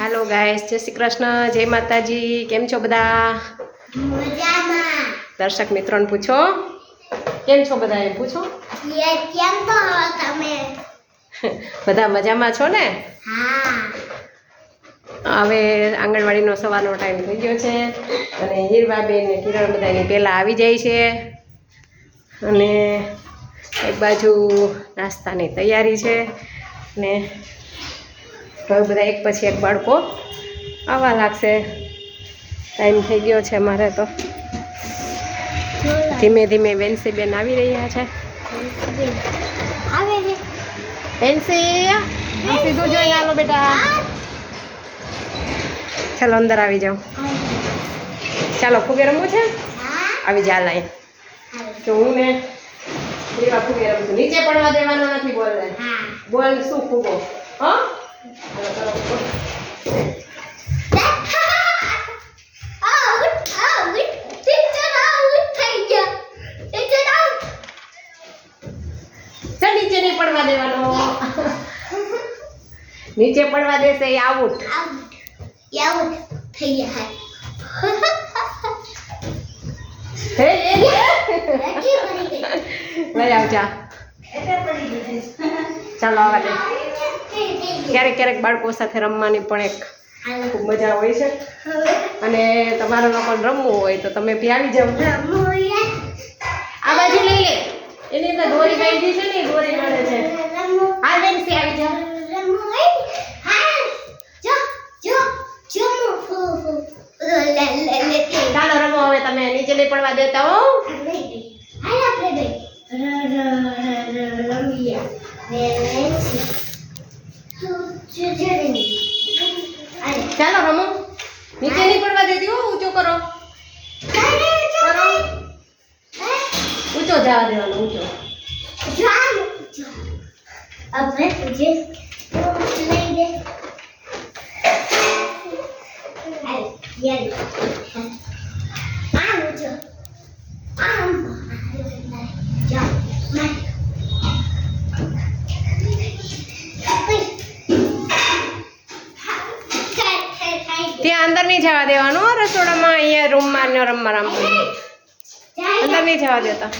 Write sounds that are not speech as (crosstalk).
હાલો guys જય શ્રી કૃષ્ણ. જય માતાજી. કેમ છો બધા? દર્શક મિત્રોને પૂછો. કેમ છો બધા એમ પૂછો? કેમ તો તમે? (laughs) બધા મજામાં છો ને? હવે આંગણવાડીનો સવારનો ટાઈમ થઈ ગયો છે અને હીરવાબેન ને કિરણ બધા એની પહેલાં આવી જાય છે. અને એક બાજુ નાસ્તાની તૈયારી છે. ને હવે બધા એક પછી એક બાળકો આવવા લાગશે. ટાઈમ થઈ ગયો છે મારે તો. ધીમે ધીમે વેન્સી બેન આવી રહ્યા છે. વેન્સી સીધું જોઈ આલો બેટા. ચાલો અંદર આવી જાઓ. ચાલો ખૂબે રમવું છે? આવી જા લાઈ તો હું ને એવા ફુગે રમું છું. નીચે પડવા દેવાનો નથી બોલ બોલ શું ફૂગો? હા? ચાલો કરો ફૂગો. આઉટ આઉટ ટીચર આઉટ થઈ ગયા ટીચર આઉટ ચાલ નીચે નહીં પડવા દેવાનો નીચે પડવા દેશે એ આઉટ આઉટ આઉટ થઈ ગયા હે એ રાજી પડી ગઈ લઈ આવજા ચાલો આવા દે ક્યારેક ક્યારેક બાળકો સાથે રમવાની પણ એક ખૂબ મજા હોય છે. અને તમારે પણ રમવું હોય તો તમે બી આવી જાઓ. આ બાજુ લઈ લે. એની અંદર દોરી બાંધી છે ને દોરી મળે છે. હા બેનસી આવી જાઓ. હવે તમે. નીચે નહીં પડવા દેતા હો ર ર ર રમિયા લે લે જો જો રે અરે ચાલો રમો. નીચે નહીં પડવા દેતી હો, ઊંચો કરો. કરો. ઊંચો જવા દેવાનો, ઊંચો. આપણે तुझे લઈ દે યાર ત્યાં અંદર નહીં જવા દેવાનું રસોડામાં અહીંયા રૂમમાં રમવા રમવું અંદર નહીં જવા દેતા.